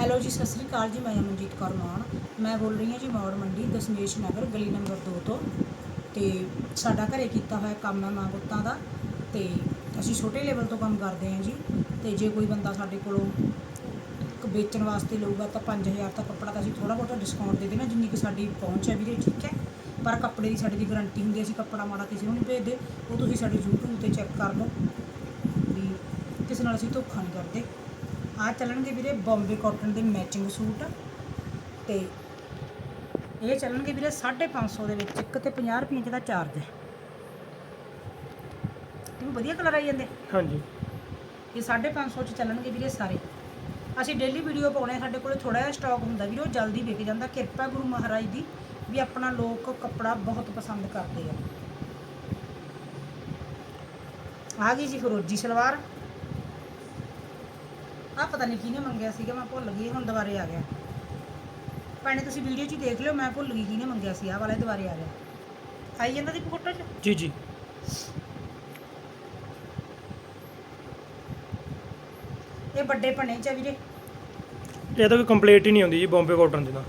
Hello ਜੀ, ਸਤਿ ਸ੍ਰੀ ਅਕਾਲ ਜੀ, ਮੈਂ ਅਮਨਜੀਤ ਕੌਰ ਮਾਨ। ਮੈਂ ਬੋਲ ਰਹੀ ਹਾਂ ਜੀ ਮੌੜ ਮੰਡੀ, ਦਸ਼ਮੇਸ਼ ਨਗਰ, ਗਲੀ ਨੰਬਰ 2 ਤੋਂ। ਤੇ ਸਾਡਾ ਘਰੇ ਕੀਤਾ ਹੋਇਆ ਕੰਮ ਹੈ ਮਾਂ ਪੁੱਤਾਂ ਦਾ। ਤੇ ਅਸੀਂ ਛੋਟੇ ਲੈਵਲ ਤੋਂ ਕੰਮ ਕਰਦੇ ਹਾਂ ਜੀ। ਤੇ ਜੇ ਕੋਈ ਬੰਦਾ ਸਾਡੇ ਕੋਲੋਂ ਵੇਚਣ ਵਾਸਤੇ ਲਊਗਾ ਤਾਂ 5000 ਤੱਕ ਕੱਪੜਾ ਤਾਂ ਅਸੀਂ ਥੋੜਾ ਬਹੁਤਾ ਡਿਸਕਾਊਂਟ ਦੇ ਦੇਣਾ, ਜਿੰਨੀ ਕਿ ਸਾਡੀ ਪਹੁੰਚ ਹੈ ਵੀਰੇ, ਠੀਕ ਹੈ। ਪਰ ਕੱਪੜੇ ਦੀ ਸਾਡੀ ਦੀ ਗਾਰੰਟੀ ਹੁੰਦੀ ਹੈ, ਅਸੀਂ ਕੱਪੜਾ ਮਾੜਾ ਕਿਸੇ ਨੂੰ ਨਹੀਂ ਭੇਜਦੇ। ਉਹ ਤੁਸੀਂ ਸਾਡੇ YouTube ਤੇ ਚੈੱਕ ਕਰ ਲਓ ਵੀ ਕਿਸੇ ਨਾਲ ਅਸੀਂ ਧੋਖਾ ਨਹੀਂ ਕਰਦੇ। ਆ ਚੱਲਣਗੇ ਵੀਰੇ ਬੰਬੇ ਕਾਟਨ ਦੇ ਮੈਚਿੰਗ ਸੂਟ ਤੇ ਇਹ ਚੱਲਣਗੇ ਵੀਰੇ 550 ਦੇ ਵਿੱਚ ਇੱਕ ਤੇ 50 ਰੁਪਏ ਦਾ ਚਾਰਜ ਹੈ। ਇਹ ਵਧੀਆ ਕਲਰ ਆਈ ਜਾਂਦੇ। ਹਾਂਜੀ। ਇਹ 550 ਚ ਚੱਲਣਗੇ ਵੀਰੇ ਸਾਰੇ। ਅਸੀਂ ਡੇਲੀ ਵੀਡੀਓ ਪਾਉਣੇ ਸਾਡੇ ਕੋਲੇ ਥੋੜਾ ਜਿਹਾ ਸਟਾਕ ਹੁੰਦਾ ਵੀਰੇ ਉਹ ਜਲਦੀ ਵਿਕ ਜਾਂਦਾ। ਕਿਰਪਾ ਗੁਰੂ ਮਹਾਰਾਜ ਦੀ ਵੀ ਆਪਣਾ ਲੋਕ ਕੱਪੜਾ ਬਹੁਤ ਪਸੰਦ ਕਰਦੇ ਆ। ਆ ਗਈ ਜੀ ਫਿਰੋਜੀ ਸਲਵਾਰ। ਆ ਪਤਾ ਨਹੀਂ ਕਿਹਨੇ ਮੰਗਿਆ ਸੀਗਾ ਮੈਂ ਭੁੱਲ ਗਈ ਹੁਣ ਦੁਬਾਰੇ ਆ ਗਿਆ। ਭੈਣੇ ਤੁਸੀਂ ਵੀਡੀਓ 'ਚ ਹੀ ਦੇਖ ਲਿਓ ਮੈਂ ਭੁੱਲ ਗਈ ਕਿਹਨੇ ਮੰਗਿਆ ਸੀ ਆਹ ਵਾਲਾ ਇਹ ਦੁਬਾਰੇ ਆ ਗਿਆ। ਆਈ ਜਾਂਦਾ ਦੀ ਫੋਟੋ 'ਚ? ਜੀ ਜੀ। ਇਹ ਵੱਡੇ ਭਣੇ 'ਚ ਆ ਵੀਰੇ। ਇਹ ਤਾਂ ਕੋਈ ਕੰਪਲੀਟ ਹੀ ਨਹੀਂ ਹੁੰਦੀ ਜੀ ਬੰਬੇ ਕਾਟਨ ਦੀ ਤਾਂ।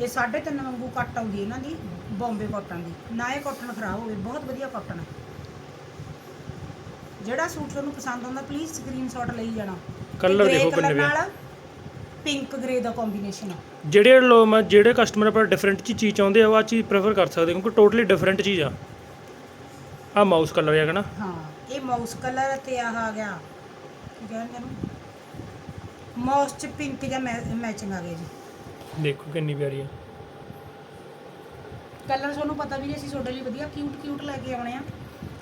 ਇਹ 3.5 ਵਾਂਗੂ ਕੱਟ ਆਉਂਦੀ ਇਹਨਾਂ ਦੀ ਬੰਬੇ ਕਾਟਨ ਦੀ। ਨਾ ਇਹ ਕਾਟਨ ਖਰਾਬ ਹੋਵੇ ਬਹੁਤ ਵਧੀਆ ਕਾਟਨ ਹੈ ਜਿਹੜਾ ਸੂਟ ਤੁਹਾਨੂੰ ਪਸੰਦ ਆਉਂਦਾ ਪਲੀਜ਼ ਸਕਰੀਨਸ਼ਾਟ ਲਈ ਜਾਣਾ। Colour ਦੇਖੋ ਕਿੰਨੇ। ਨਾਲ ਪਿੰਕ ਗ੍ਰੇ ਦਾ ਕੰਬੀਨੇਸ਼ਨ ਆ। ਜਿਹੜੇ ਲੋ ਮੈਂ ਜਿਹੜੇ ਕਸਟਮਰ ਆਪਾਂ ਡਿਫਰੈਂਟ ਚੀਜ਼ ਚਾਹੁੰਦੇ ਆ ਉਹ ਆ ਚੀਜ਼ ਪ੍ਰੇਫਰ ਕਰ ਸਕਦੇ ਕਿਉਂਕਿ ਟੋਟਲੀ ਡਿਫਰੈਂਟ ਚੀਜ਼ ਆ। ਆ ਮਾਊਸ ਕਲਰ ਹੈਗਾ ਨਾ ਹਾਂ ਇਹ ਮਾਊਸ ਕਲਰ ਤੇ ਆਹ ਆ ਗਿਆ। ਕਹਿੰਦੇ ਇਹਨੂੰ? ਮਾਊਸ ਚ ਪਿੰਕ ਜਾਂ ਮੈਚਿੰਗ ਆ ਗਿਆ ਜੀ। ਦੇਖੋ ਕਿੰਨੀ ਪਿਆਰੀ ਆ। ਕਲਰ ਤੁਹਾਨੂੰ ਪਤਾ ਵੀ ਨਹੀਂ ਅਸੀਂ ਤੁਹਾਡੇ ਲਈ ਵਧੀਆ ਕਿਊਟ ਕਿਊਟ ਲੈ ਕੇ ਆਉਣੇ ਆ।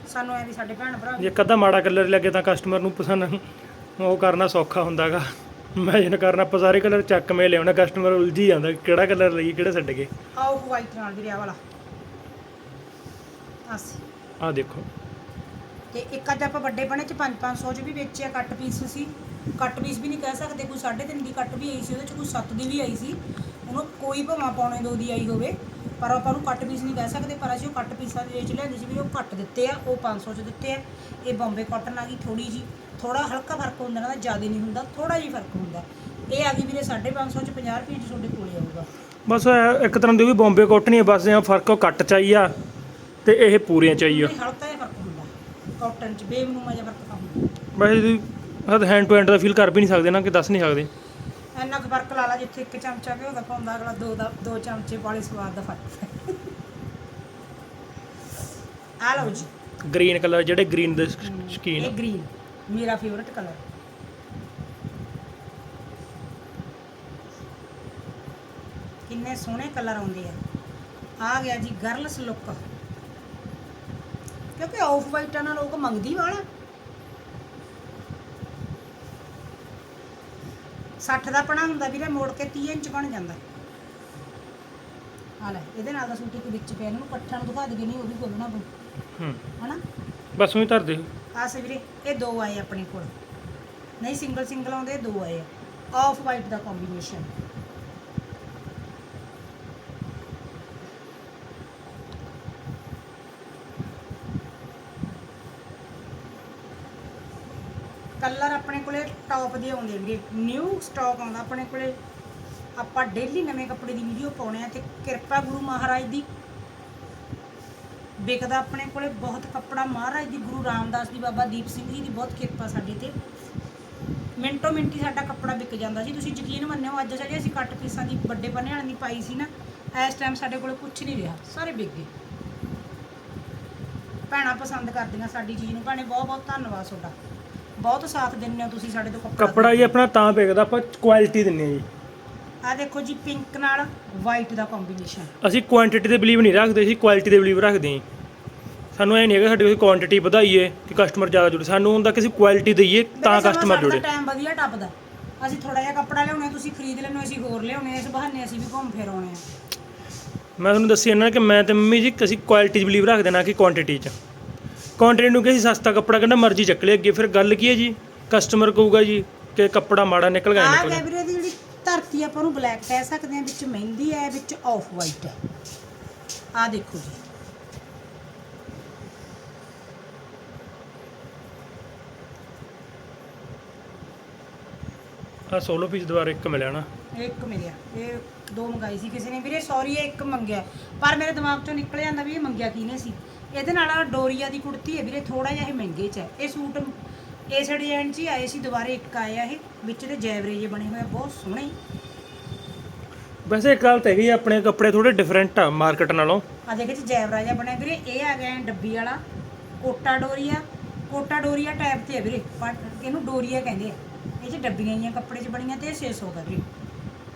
ਸਾਨੂੰ ਐ ਵੀ ਸਾਡੇ ਭੈਣ ਭਰਾ ਜੇ ਅੱਧਾ ਮਾੜਾ ਕਲਰ ਲੱਗੇ ਤਾਂ ਕਸਟਮਰ ਨੂੰ ਪਸੰਦ ਉਹ ਕਰਨਾ ਸੌਖਾ ਹੁੰਦਾਗਾ। ਇਮੇਜਿਨ ਕਰਨਾ ਆਪਾਂ ਸਾਰੇ ਕਲਰ ਚੱਕ ਮੇ ਲਿਆਉਣਾ ਕਸਟਮਰ ਉਲਝੀ ਜਾਂਦਾ ਕਿ ਕਿਹੜਾ ਕਲਰ ਲਈ ਕਿਹੜਾ ਛੱਡ ਗਏ ਆਫ ਵਾਈਟ ਨਾਲ ਵੀਰੇ ਆਹ ਵਾਲਾ। ਅਸੀਂ ਆ ਦੇਖੋ। ਤੇ ਇੱਕ ਅੱਜ ਆਪਾਂ ਵੱਡੇ ਬਣੇ ਚ 5-500 ਚ ਵੀ ਵੇਚਿਆ ਕੱਟ ਪੀਸ ਸੀ। ਕੱਟ ਪੀਸ ਵੀ ਨਹੀਂ ਕਹਿ ਸਕਦੇ ਕੋਈ 3.5 ਦੀ ਕੱਟ ਵੀ ਆਈ ਸੀ ਉਹਦੇ ਚ ਕੋਈ 7 ਦੀ ਵੀ ਆਈ ਸੀ। ਉਹਨੂੰ ਕੋਈ ਭਮਾ ਪੌਣੇ ਦੋ ਦੀ ਆਈ ਹੋਵੇ। ਪਰ ਆਪਾਂ ਨੂੰ ਕੱਟ ਪੀਸ ਨਹੀਂ ਕਹਿ ਸਕਦੇ ਪਰ ਅਸੀਂ ਉਹ ਕੱਟ ਪੀਸਾਂ ਦੇ ਵਿੱਚ ਲਿਆਂਦੇ ਸੀ ਵੀ ਉਹ ਘੱਟ ਦਿੱਤੇ ਆ ਉਹ 500 ਚ ਦਿੱਤੇ ਆ। ਇਹ ਬੰਬੇ ਕਾਟਨ ਆ ਗਈ ਥੋੜੀ ਜੀ ਥੋੜਾ ਹਲਕਾ ਫ਼ਰਕ ਹੁੰਦਾ ਨਾ ਜ਼ਿਆਦਾ ਨਹੀਂ ਹੁੰਦਾ ਥੋੜਾ ਜਿਹਾ ਫ਼ਰਕ ਹੁੰਦਾ। ਇਹ ਆ ਗਈ ਵੀਰੇ 550 ਚ 50 ਰੁਪਏ ਚ ਤੁਹਾਡੇ ਕੋਲੇ ਆਊਗਾ। ਬਸ ਇਹ ਇੱਕ ਤਰ੍ਹਾਂ ਦੀ ਵੀ ਬੰਬੇ ਕਾਟਨ ਹੀ ਆ ਬਸ ਇਹ ਫ਼ਰਕ ਉਹ ਕੱਟ ਚਾਈ ਆ ਤੇ ਇਹ ਪੂਰੀਆਂ ਚਾਈ ਆ। ਹਲਕਾ ਜਿਹਾ ਫ਼ਰਕ ਹੁੰਦਾ ਕਾਟਨ ਚ ਬੇਮਨੂਮਾ ਜਿਹਾ ਫ਼ਰਕ ਤਾਂ ਹੁੰਦਾ। ਤੁਸੀਂ ਹੱਥ ਹੈਂਡ ਟੂ ਹੈਂਡ ਦਾ ਫੀਲ ਕਰ ਵੀ ਨਹੀਂ ਸਕਦੇ ਨਾ ਕਿ ਦੱਸ ਨਹੀਂ ਸਕਦੇ। ਇੰਨਾ ਕੁ ਫ਼ਰਕ ਲਾ ਲਾ ਜਿੱਥੇ ਇੱਕ ਚਮਚਾ ਘਿਓ ਦਾ ਪਾਉਂਦਾ ਅਗਲਾ ਦੋ ਦਾ ਦੋ ਚਮਚੇ ਵਾਲੇ ਸਵਾਦ ਦਾ ਫ਼ਰਕ ਆ ਲਓ ਜੀ। ਗ੍ਰੀਨ ਕਲਰ ਜਿਹੜੇ ਗ੍ਰੀਨ ਦੇ ਇਹ ਸ਼ਕੀਨ ਗ੍ਰੀਨ ਮੇਰਾ ਫੇਵਰਟ ਕਲਰ ਕਿੰਨੇ ਸੋਹਣੇ ਕਲਰ ਆਉਂਦੇ ਆ। ਆ ਗਿਆ ਜੀ ਗਰਲਸ ਲੁੱਕ ਕਿਉਂਕਿ ਆਫ ਵਾਈਟਾਂ ਨਾਲ ਲੋਕ ਮੰਗਦੀ ਵਾਲਾ 60 ਦਾ ਪਣਾ ਹੁੰਦਾ ਵੀਰੇ ਮੋੜ ਕੇ 30 ਇੰਚ ਬਣ ਜਾਂਦਾ। ਆ ਲੈ ਇਹਦੇ ਨਾਲ ਦਾ ਸੂਟ ਇੱਕ ਵਿੱਚ ਪਿਆ ਇਹਨੂੰ ਇਕੱਠਾ ਨੂੰ ਦਿਖਾ ਦਈਏ ਨਹੀਂ ਉਹ ਵੀ ਖੋਲਣਾ ਪਊ ਹੂੰ। ਹਨਾ? ਬਸ ਉਹੀ ਧਰ ਦੇ ਆ ਸੇ ਵੀਰੇ ਇਹ ਦੋ ਆਏ ਆਪਣੇ ਕੋਲ। ਨਹੀਂ ਸਿੰਗਲ ਸਿੰਗਲ ਆਉਂਦੇ ਦੋ ਆਏ ਆ। ਆਫ ਵਾਈਟ ਦਾ ਕੰਬੀਨੇਸ਼ਨ ਕਲਰ ਆਪਣੇ ਕੋਲੇ ਟੌਪ ਦੇ ਆਉਂਦੇ ਵੀਰੇ। ਨਿਊ ਸਟਾਕ ਆਉਂਦਾ ਆਪਣੇ ਕੋਲੇ। ਆਪਾਂ ਡੇਲੀ ਨਵੇਂ ਕੱਪੜੇ ਦੀ ਵੀਡੀਓ ਪਾਉਣੇ ਆ ਤੇ ਕਿਰਪਾ ਗੁਰੂ ਮਹਾਰਾਜ ਦੀ। ਵਿਕਦਾ ਆਪਣੇ ਕੋਲੇ ਬਹੁਤ ਕੱਪੜਾ। ਮਹਾਰਾਜ ਦੀ, ਗੁਰੂ ਰਾਮਦਾਸ ਦੀ, ਬਾਬਾ ਦੀਪ ਸਿੰਘ ਜੀ ਦੀ ਬਹੁਤ ਕਿਰਪਾ ਸਾਡੇ ਤੇ। ਮਿੰਟੋ ਮਿੰਟੀ ਸਾਡਾ ਕੱਪੜਾ ਵਿਕ ਜਾਂਦਾ ਸੀ ਤੁਸੀਂ ਯਕੀਨ ਮੰਨਿਓ, ਅੱਜ ਜਿਹੜੇ ਅਸੀਂ ਕੱਟ ਪੀਸਾਂ ਦੀ ਵੱਡੇ ਪੰਨੇ ਵਾਲਿਆਂ ਦੀ ਪਾਈ ਸੀ ਨਾ, ਇਸ ਟਾਈਮ ਸਾਡੇ ਕੋਲ ਕੁਝ ਨਹੀਂ ਰਿਹਾ। ਸਾਰੇ ਵਿਕ ਗਏ। ਭੈਣਾਂ ਪਸੰਦ ਕਰਦੀਆਂ ਸਾਡੀ ਚੀਜ਼ ਨੂੰ। ਭੈਣੇ ਬਹੁਤ ਬਹੁਤ ਧੰਨਵਾਦ ਤੁਹਾਡਾ। ਬਹੁਤ ਸਾਥ ਦਿੰਦੇ ਹੋ ਤੁਸੀਂ ਸਾਡੇ ਤੋਂ ਕੱਪੜਾ ਕੱਪੜਾ ਜੀ ਆਪਣਾ ਤਾਂ ਵੇਖਦਾ ਆਪਾਂ ਕੁਆਲਿਟੀ ਦਿੰਨੇ ਆ ਜੀ। ਆ ਦੇਖੋ ਜੀ ਪਿੰਕ ਨਾਲ ਵਾਈਟ ਦਾ ਕੰਬੀਨੇਸ਼ਨ ਅਸੀਂ ਕੁਆਂਟੀਟੀ ਤੇ ਬਲੀਵ ਨਹੀਂ ਰੱਖਦੇ ਅਸੀਂ ਕੁਆਲਿਟੀ ਤੇ ਬਲੀਵ ਰੱਖਦੇ ਹਾਂ ਸਾਨੂੰ ਇਹ ਨਹੀਂ ਹੈਗਾ ਸਾਡੀ ਕੋਈ ਕੁਆਂਟੀਟੀ ਵਧਾਈਏ ਕਿ ਕਸਟਮਰ ਜ਼ਿਆਦਾ ਜੁੜੇ। ਸਾਨੂੰ ਹੁੰਦਾ ਕਿ ਅਸੀਂ ਕੁਆਲਿਟੀ ਦਈਏ ਤਾਂ ਕਸਟਮਰ ਜੁੜੇ। ਟਾਈਮ ਵਧੀਆ ਟੱਪਦਾ। ਅਸੀਂ ਥੋੜਾ ਜਿਹਾ ਕੱਪੜਾ ਲਿਆਉਣੇ ਤੁਸੀਂ ਖਰੀਦ ਲੈਣੇ ਅਸੀਂ ਹੋਰ ਲਿਆਉਣੇ ਇਸ ਬਹਾਨੇ ਅਸੀਂ ਵੀ ਘੁੰਮ ਫਿਰ ਆਉਣੇ ਆ। ਮੈਂ ਤੁਹਾਨੂੰ ਦੱਸੀ ਇਹਨਾਂ ਕਿ ਮੈਂ ਤੇ ਮੰਮੀ ਜੀ ਅਸੀਂ ਕੁਆਲਿਟੀ 'ਚ ਬਲੀਵ ਰੱਖਦੇ ਨਾ ਕਿ ਕੁਆਂਟੀਟੀ 'ਚ। ਕੁਆਂਟੀਟੀ ਨੂੰ ਕਿ ਅਸੀਂ ਸਸਤਾ ਕੱਪੜਾ ਕਹਿੰਦਾ ਮਰਜ਼ੀ ਚੱਕ ਲਿਆ ਅੱਗੇ। ਫਿਰ ਗੱਲ ਕੀ ਹੈ ਜੀ? ਕਸਟਮਰ ਕਹੂਗਾ ਜੀ ਕਿ ਕੱਪੜਾ ਮਾੜਾ ਨਿਕਲ ਗਿਆ ਆ ਨਿਕਲ ਗਿਆ। ਗੈਬਰੇ ਦੀ ਜਿਹੜੀ ਧਰਤੀ ਆਪਾਂ ਨੂੰ ਬਲੈਕ ਕਹਿ ਸਕਦੇ ਹਾਂ ਵਿੱਚ ਮਹਿੰਦੀ ਹੈ ਵਿੱਚ ਆਫ ਵਾਈਟ ਹੈ। ਆ ਦੇਖੋ ਜੀ। ਆ ਸੋਲੋ ਪੀਸ ਦੁਬਾਰਾ ਇੱਕ ਮਿਲਿਆ ਨਾ। ਇਹ ਇੱਕ ਮਿਲਿਆ। ਇਹ ਦੋ ਮੰਗਾਈ ਸੀ ਕਿਸੇ ਨੇ। ਵੀਰੇ ਸੌਰੀ ਇਹ ਇੱਕ ਮੰਗਿਆ। ਪਰ ਮੇਰੇ ਦਿਮਾਗ ਚੋਂ ਨਿਕਲ ਜਾਂਦਾ ਵੀ ਇਹ ਮੰਗਿਆ ਕਿਹਨੇ ਸੀ। ਇਹਦੇ ਨਾਲ ਡੋਰੀਆ ਦੀ ਕੁੜਤੀ ਹੈ ਵੀਰੇ ਥੋੜਾ ਜਿਹਾ ਇਹ ਮਹਿੰਗੇ ਚ ਹੈ। ਇਹ ਸੂਟ ਇਸ ਡਿਜ਼ਾਈਨ 'ਚ ਹੀ ਆਏ ਸੀ ਦੁਬਾਰੇ ਇੱਕ ਆਇਆ ਇਹ ਵਿੱਚ ਦੇ ਜੈਵਰੇ ਜੇ ਬਣੇ ਹੋਏ ਆ ਬਹੁਤ ਸੋਹਣੇ। ਵੈਸੇ ਇੱਕ ਗੱਲ ਤਾਂ ਹੈਗੀ ਆ, ਆਪਣੇ ਕੱਪੜੇ ਥੋੜੇ ਡਿਫਰੈਂਟ ਆ ਮਾਰਕੀਟ ਨਾਲੋਂ। ਆ ਦੇਖੇ ਚ ਜੈਵਰਾ ਜਿਹਾ ਬਣਿਆ ਵੀਰੇ ਇਹ ਆ ਗਿਆ ਡੱਬੀ ਵਾਲਾ ਕੋਟਾ ਡੋਰੀਆ। ਕੋਟਾ ਡੋਰੀਆ ਟਾਈਪ ਤੇ ਹੈ ਵੀਰੇ ਪਰ ਇਹਨੂੰ ਡੋਰੀਆ ਕਹਿੰਦੇ ਆ। ਇਹ ਚ ਡੱਬੀਆਂ ਹੀ ਆ ਕੱਪੜੇ 'ਚ ਬਣੀਆਂ ਤੇ ਇਹ 600 ਦਾ ਵੀਰੇ।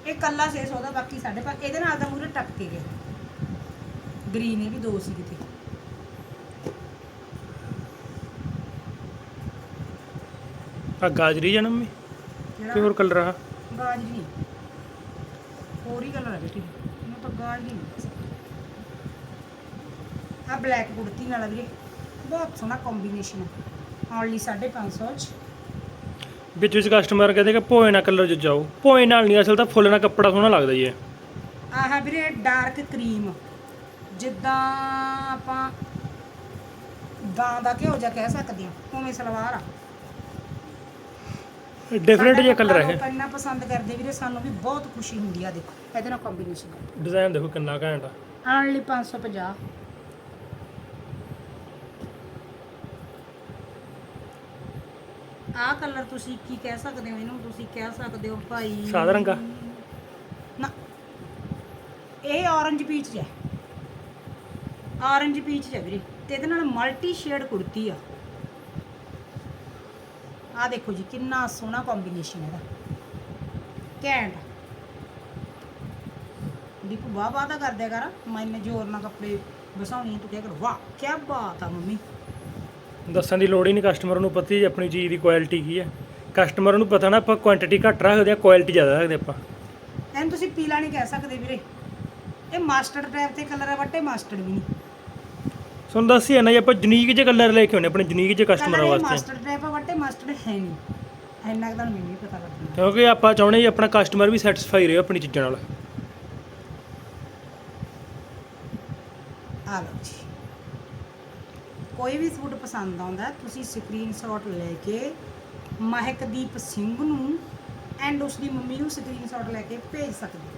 ਇਹ ਕੱਲਾ 600 ਦਾ ਬਾਕੀ ਸਾਡੇ ਪਾ ਇਹਦੇ ਨਾਲ ਦਾ ਮੂਰੇ ਟੱਕ ਕੇ ਗਏ ਗ੍ਰੀਨ ਇਹ ਵੀ ਦੋ ਸੀ ਕਿਤੇ। ਆ ਗਾਜਰੀ ਜਾਂ ਮੰਮੀ ਕਿ ਹੋਰ ਕਲਰ ਆ? ਗਾਜਰੀ। ਹੋਰ ਹੀ ਕਲਰ ਹੈ ਬੇਟੀ। ਇਹਨੂੰ ਤਾਂ ਗਾਜਰੀ ਆ ਬਲੈਕ ਕੁੜਤੀ ਨਾਲ ਆ ਵੀਰੇ ਬਹੁਤ ਸੋਹਣਾ ਕੰਬੀਨੇਸ਼ਨ ਹੈ ਓਨਲੀ 550 ਚ। ਵਿੱਚ ਵਿੱਚ ਕਸਟਮਰ ਕਹਿੰਦੇ ਕਿ ਭੋਏ ਨਾਲ ਕਲਰ ਚ ਜਾਓ। ਭੋਏ ਨਾਲ ਨਹੀਂ ਅਸਲ ਤਾਂ ਫੁੱਲ ਨਾਲ ਕੱਪੜਾ ਸੋਹਣਾ ਲੱਗਦਾ ਜੀ ਇਹ ਆਹ ਵੀਰੇ ਡਾਰਕ ਕਰੀਮ ਜਿੱਦਾਂ ਆਪਾਂ ਗਾਂ ਦਾ ਘਿਓ ਜਿਹਾ ਕਹਿ ਸਕਦੇ ਹਾਂ ਉਵੇਂ ਸਲਵਾਰ ਆ। ਡਿਫਰੈਂਟ ਜਿਹਾ ਕਲਰ ਹੈ। ਲੋਕ ਇੰਨਾ ਪਸੰਦ ਕਰਦੇ ਵੀਰੇ ਸਾਨੂੰ ਵੀ ਬਹੁਤ ਖੁਸ਼ੀ ਹੁੰਦੀ ਆ ਦੇਖੋ। ਇਹਦੇ ਨਾਲ ਕੰਬੀਨੇਸ਼ਨ ਡਿਜ਼ਾਈਨ ਦੇਖੋ ਕਿੰਨਾ ਘੈਂਟ ਆ। ਓਨਲੀ 550 ਆਹ ਕਲਰ ਤੁਸੀਂ ਕੀ ਕਹਿ ਸਕਦੇ ਹੋ ਇਹਨੂੰ? ਤੁਸੀਂ ਕਹਿ ਸਕਦੇ ਹੋ ਭਾਈ ਸਾਦਾ ਰੰਗਾ ਨਾ। ਇਹ orange ਪੀਚ ਹੈ। Orange ਪੀਚ ਹੈ ਵੀਰੇ। ਤੇ ਇਹਦੇ ਨਾਲ ਮਲਟੀ ਸ਼ੇਡ ਕੁੜਤੀ ਆ। ਆ ਦੇਖੋ ਜੀ ਕਿੰਨਾ ਸੋਹਣਾ ਕੰਬੀਨੇਸ਼ਨ ਇਹਦਾ। ਘੈਂਟ। ਦੀਪੂ ਵਾਹ ਵਾਹ ਤਾਂ ਕਰਦਿਆ ਕਰ। ਮੈਨੇ ਜ਼ੋਰ ਨਾਲ ਕੱਪੜੇ ਵਸਾਉਣੀ ਤੂੰ ਕਹਿ ਕਰ? ਵਾਹ ਕੀ ਬਾਤ ਆ ਮੰਮੀ। ਦੱਸਣ ਦੀ ਲੋੜ ਹੀ ਨਹੀਂ ਕਸਟਮਰ ਨੂੰ ਪਤਾ ਹੀ ਆਪਣੀ ਚੀਜ਼ ਦੀ ਕੁਆਲਿਟੀ ਕੀ ਹੈ। ਕਸਟਮਰ ਨੂੰ ਪਤਾ ਨਾ ਆਪਾਂ ਕੁਆਂਟੀਟੀ ਘੱਟ ਰੱਖਦੇ ਆ ਕੁਆਲਿਟੀ ਜ਼ਿਆਦਾ ਰੱਖਦੇ ਆਪਾਂ। ਇਹਨੂੰ ਤੁਸੀਂ ਪੀਲਾ ਨਹੀਂ ਕਹਿ ਸਕਦੇ ਵੀਰੇ। ਇਹ ਮਾਸਟਰਡ ਟਾਈਪ ਤੇ ਕਲਰ ਹੈ ਵੱਟੇ ਮਾਸਟਰਡ ਵੀ ਨਹੀਂ। ਤੁਹਾਨੂੰ ਦੱਸੀ ਹੈ ਨਾ ਜੀ ਆਪਾਂ ਜੁਨੀਕ ਜਿਹੇ ਕਲਰ ਲੈ ਕੇ ਆਉਂਦੇ ਆਪਣੇ ਜੁਨੀਕ ਜਿਹੇ ਕਸਟਮਰਾਂ ਵਾਸਤੇ। ਮਾਸਟਰਡ ਟਾਈਪ ਹੈ ਵੱਟੇ ਮਾਸਟਰਡ ਹੈ ਨਹੀਂ। ਇੰਨਾ ਕੁ ਤਾਂ ਮੈਨੂੰ ਵੀ ਪਤਾ ਲੱਗਣਾ ਕਿਉਂਕਿ ਆਪਾਂ ਚਾਹੁੰਦੇ ਜੀ ਆਪਣਾ ਕਸਟਮਰ ਵੀ ਸੈਟੀਸਫਾਈ ਰਹੇ ਆਪਣੀ ਚੀਜ਼ਾਂ ਨਾਲ। ਆ ਲਓ ਜੀ। ਕੋਈ ਵੀ ਸੂਟ ਪਸੰਦ ਆਉਂਦਾ ਹੈ, ਤੁਸੀਂ ਸਕਰੀਨਸ਼ਾਟ ਲੈ ਕੇ ਮਹਿਕਦੀਪ ਸਿੰਘ ਨੂੰ ਐਂਡ ਉਸ ਦੀ ਮੰਮੀ ਨੂੰ ਸਕਰੀਨਸ਼ਾਟ ਲੈ ਕੇ ਭੇਜ ਸਕਦੇ ਹੋ।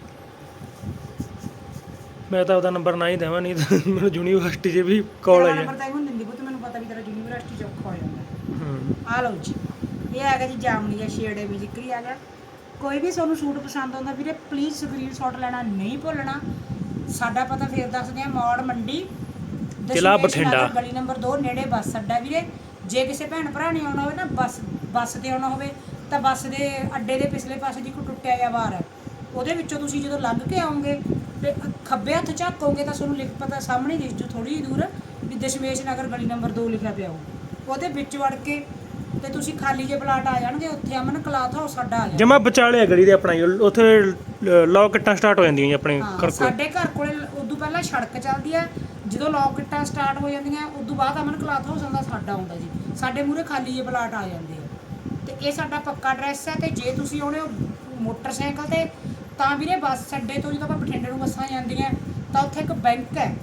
ਮੈਂ ਤਾਂ ਉਹਦਾ ਨੰਬਰ ਨਾ ਹੀ ਦੇਵਾਂ ਨਹੀਂ ਤਾਂ ਮੈਨੂੰ ਯੂਨੀਵਰਸਿਟੀ 'ਚ ਵੀ ਕਾਲ ਆਈ ਹੈ ਨੰਬਰ ਤਾਂ ਇਹਨੂੰ ਦਿੰਦੀ ਪੁੱਤ ਮੈਨੂੰ ਪਤਾ ਵੀ ਤੇਰਾ ਯੂਨੀਵਰਸਿਟੀ ਚ ਔਖਾ ਹੋ ਜਾਂਦਾ। ਹੂੰ। ਆ ਲਓ ਜੀ ਇਹ ਆ ਗਿਆ ਜੀ ਜਾਮਨੀ ਜਾਂ ਸ਼ੇਡੇ ਵਿੱਚ ਜ਼ਿਕਰੀ ਆ ਗਿਆ ਕੋਈ ਵੀ ਤੁਹਾਨੂੰ ਸੂਟ ਪਸੰਦ ਆਉਂਦਾ ਵੀਰੇ ਪਲੀਜ਼ ਸਕਰੀਨਸ਼ਾਟ ਲੈਣਾ ਨਹੀਂ ਭੁੱਲਣਾ। ਸਾਡਾ ਪਤਾ ਫੇਰ ਦੱਸਦੇ ਆ ਮੌੜ ਮੰਡੀ। ਜ਼ਿਲ੍ਹਾ ਬਠਿੰਡਾ। ਗਲੀ ਨੰਬਰ 2 ਨੇੜੇ ਬੱਸ ਅੱਡਾ ਵੀਰੇ। ਜੇ ਕਿਸੇ ਭੈਣ ਭਰਾ ਨੇ ਆਉਣਾ ਹੋਵੇ ਨਾ ਬੱਸ ਬੱਸ ਤੇ ਆਉਣਾ ਹੋਵੇ ਤਾਂ ਬੱਸ ਦੇ ਅੱਡੇ ਦੇ ਪਿਛਲੇ ਪਾਸੇ ਦੀ ਟੁੱਟਿਆ ਜਿਹਾ ਬਾਰ ਹੈ ਉਹਦੇ ਵਿੱਚੋਂ ਤੁਸੀਂ ਜਦੋਂ ਲੰਘ ਕੇ ਆਓਗੇ ਤੇ ਖੱਬੇ ਹੱਥ ਝਾਕੋਗੇ ਤਾਂ ਤੁਹਾਨੂੰ ਲਿਖ ਪਤਾ ਸਾਹਮਣੇ ਦਿਸ ਜੂ ਥੋੜੀ ਜਿਹੀ ਦੂਰ ਵੀ ਦਸ਼ਮੇਸ਼ ਨਗਰ ਗਲੀ ਨੰਬਰ 2 ਲਿਖਿਆ ਪਿਆ ਹੋਊ। ਉਹਦੇ ਵਿੱਚ ਵੜ ਕੇ ਤੇ ਤੁਸੀਂ ਖਾਲੀ ਜੇ ਪਲਾਟ ਆ ਜਾਣਗੇ ਉੱਥੇ ਅਮਨ ਕਲਾਥ ਹਾਊਸ ਸਾਡਾ ਆ ਜਾਣਾ। ਜਮਾ ਵਿਚਾਲੇ ਆ ਗਲੀ ਦੇ ਆਪਣਾ ਜੀ, ਉੱਥੇ ਲੌਕ ਕਿੱਟਾਂ ਸਟਾਰਟ ਹੋ ਜਾਂਦੀਆਂ ਜੀ ਆਪਣੇ ਹਾਂ, ਘਰ ਕੋਲ। ਸਾਡੇ ਘਰ ਕੋਲੇ ਉਦੋਂ ਪਹਿਲਾਂ ਸੜਕ ਚੱਲਦੀ ਆ ਜਦੋਂ ਲੋਕ ਕਿੱਟਾਂ ਸਟਾਰਟ ਹੋ ਜਾਂਦੀਆਂ ਉਦੋਂ ਬਾਅਦ ਅਮਨ ਕਲਾਥ ਹਾਊਸ ਆਉਂਦਾ ਸਾਡਾ ਆਉਂਦਾ ਜੀ। ਸਾਡੇ ਮੂਰੇ ਖਾਲੀ ਜੇ ਪਲਾਟ ਆ ਜਾਂਦੇ ਆ। ਤੇ ਇਹ ਸਾਡਾ ਪੱਕਾ ਐਡਰੈਸ ਹੈ ਤੇ ਜੇ ਤੁਸੀਂ ਆਉਣੇ ਹੋ ਮੋਟਰਸਾਈਕਲ ਤੇ ਤਾਂ ਵੀਰੇ ਬੱਸ ਅੱਡੇ ਤੋਂ ਜਦੋਂ ਆਪਾਂ ਬਠਿੰਡੇ ਨੂੰ ਬੱਸਾਂ ਜਾਂਦੀਆਂ, ਤਾਂ ਉੱਥੇ ਇੱਕ ਬੈਂਕ ਹੈ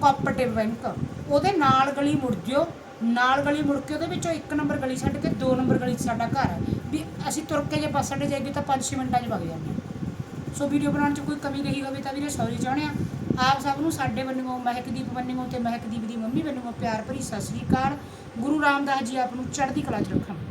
ਕੋਆਪਰੇਟਿਵ ਬੈਂਕ। ਉਹਦੇ ਨਾਲ ਗਲੀ ਮੁੜ ਜਿਓ, ਨਾਲ ਗਲੀ ਮੁੜ ਕੇ ਉਹਦੇ ਵਿੱਚੋਂ ਇੱਕ ਨੰਬਰ ਗਲੀ ਛੱਡ ਕੇ ਦੋ ਨੰਬਰ ਗਲੀ 'ਚ ਸਾਡਾ ਘਰ ਹੈ। ਵੀ ਅਸੀਂ ਤੁਰ ਕੇ ਜੇ ਬੱਸ ਅੱਡੇ ਜਾਈਏ ਤਾਂ 5-6 ਮਿੰਟਾਂ 'ਚ ਵਗ ਜਾਂਦੇ ਹਾਂ। ਸੋ ਵੀਡੀਓ ਬਣਾਉਣ 'ਚ ਕੋਈ ਕਮੀ ਰਹੀ ਹੋਵੇ ਤਾਂ ਵੀਰੇ ਸੌਰੀ ਚਾਹੁੰਦੇ ਆ ਆਪ ਸਭ ਨੂੰ ਸਾਡੇ ਵੱਲੋਂ ਮਹਿਕਦੀਪ ਵੱਲੋਂ ਤੇ ਮਹਿਕਦੀਪ ਦੀ ਮੰਮੀ ਵੱਲੋਂ ਪਿਆਰ ਭਰੀ ਸਤਿ ਸ੍ਰੀ ਅਕਾਲ। ਗੁਰੂ ਰਾਮਦਾਸ ਜੀ ਆਪ ਨੂੰ ਚੜ੍ਹਦੀ ਕਲਾ 'ਚ ਰੱਖਣ।